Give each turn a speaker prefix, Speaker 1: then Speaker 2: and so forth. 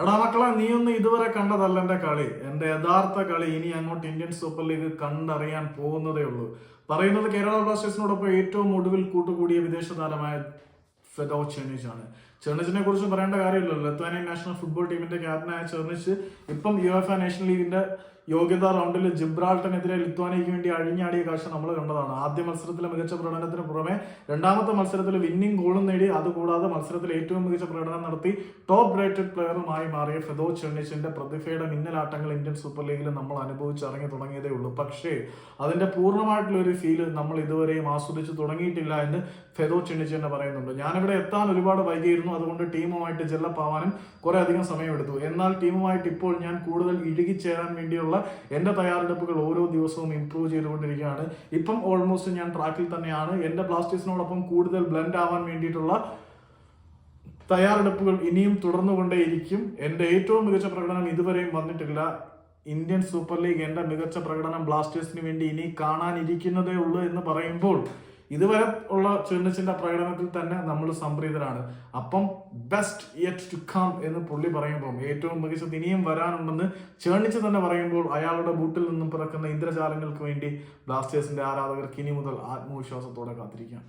Speaker 1: എടാ മക്കളെ നീ ഒന്നും ഇതുവരെ കണ്ടതല്ല എന്റെ കളി. എന്റെ യഥാർത്ഥ കളി ഇനി അങ്ങോട്ട് ഇന്ത്യൻ സൂപ്പർ ലീഗ് കണ്ടറിയാൻ പോകുന്നതേ ഉള്ളൂ. പറയുന്നത് കേരള ബ്ലാസ്റ്റേഴ്സിനോടൊപ്പം ഏറ്റവും ഒടുവിൽ കൂട്ടുകൂടിയ വിദേശ താരമായ ഫെദോ ചെർണിച്ച് ആണ്. ചെർണിച്ചിനെ കുറിച്ച് പറയേണ്ട കാര്യമില്ലല്ലോ. ലത്വാനിയൻ നാഷണൽ ഫുട്ബോൾ ടീമിന്റെ ക്യാപ്റ്റനായ ചെർണിച്ച് ഇപ്പം യു എഫ് നാഷണൽ ലീഗിന്റെ യോഗ്യതാ റൗണ്ടിൽ ജിബ്രാൾട്ടനെതിരെ ലിത്വാനിയയ്ക്ക് വേണ്ടി അഴിഞ്ഞാടിയ കാഴ്ച നമ്മൾ കണ്ടതാണ്. ആദ്യ മത്സരത്തിലെ മികച്ച പ്രകടനത്തിന് പുറമെ രണ്ടാമത്തെ മത്സരത്തിൽ വിന്നിംഗ് ഗോളും നേടി അതുകൂടാതെ മത്സരത്തിൽ ഏറ്റവും മികച്ച പ്രകടനം നടത്തി ടോപ്പ് റേറ്റഡ് പ്ലെയറുമായി മാറിയ ഫെദോ ചെണ്ണിച്ചിന്റെ പ്രതിഭയുടെ മിന്നലാട്ടങ്ങൾ ഇന്ത്യൻ സൂപ്പർ ലീഗിൽ നമ്മൾ അനുഭവിച്ചിറങ്ങി തുടങ്ങിയതേ ഉള്ളൂ. പക്ഷേ അതിന്റെ പൂർണമായിട്ടുള്ള ഒരു ഫീൽ നമ്മൾ ഇതുവരെയും ആസ്വദിച്ച് തുടങ്ങിയിട്ടില്ല എന്ന് ഫെദോ ചെണ്ണിച്ച് തന്നെ പറയുന്നുണ്ട്. ഞാനിവിടെ എത്താൻ ഒരുപാട് വൈകിയിരുന്നു. അതുകൊണ്ട് ടീമുമായിട്ട് ജെല്ലപ്പ് ആവാനും കുറെ അധികം സമയമെടുത്തു. എന്നാൽ ടീമുമായിട്ട് ഇപ്പോൾ ഞാൻ കൂടുതൽ ഇഴുകിച്ചേരാൻ വേണ്ടിയുള്ള എന്റെ തയ്യാറെടുപ്പുകൾ ഓരോ ദിവസവും ഇംപ്രൂവ് ചെയ്തുകൊണ്ടിരിക്കുകയാണ്. ഇപ്പം ഓൾമോസ്റ്റ് ഞാൻ ട്രാക്കിൽ തന്നെയാണ്. എന്റെ ബ്ലാസ്റ്റേഴ്സിനോടൊപ്പം കൂടുതൽ ബ്ലെൻഡ് ആവാൻ വേണ്ടിയിട്ടുള്ള തയ്യാറെടുപ്പുകൾ ഇനിയും തുടർന്നുകൊണ്ടേയിരിക്കും. എന്റെ ഏറ്റവും മികച്ച പ്രകടനം ഇതുവരെയും വന്നിട്ടില്ല. ഇന്ത്യൻ സൂപ്പർ ലീഗ് എന്റെ മികച്ച പ്രകടനം ബ്ലാസ്റ്റേഴ്സിന് വേണ്ടി ഇനി കാണാനിരിക്കുന്നതേ ഉള്ളൂ എന്ന് പറയുമ്പോൾ ഇതുവരെ ഉള്ള ചെന്നിച്ചിന്റെ പ്രകടനത്തിൽ തന്നെ നമ്മൾ സംപ്രീതരാണ്. അപ്പം ബെസ്റ്റ് യെറ്റ് ടു കം എന്ന് പുള്ളി പറയുമ്പോൾ ഏറ്റവും മികച്ചത് ഇനിയും വരാനുണ്ടെന്ന് ചേണിച്ച് തന്നെ പറയുമ്പോൾ അയാളുടെ ബൂട്ടിൽ നിന്നും പിറക്കുന്ന ഇന്ദ്രജാലങ്ങൾക്ക് വേണ്ടി ബ്ലാസ്റ്റേഴ്സിന്റെ ആരാധകർക്ക് ഇനി മുതൽ ആത്മവിശ്വാസത്തോടെ കാത്തിരിക്കാം.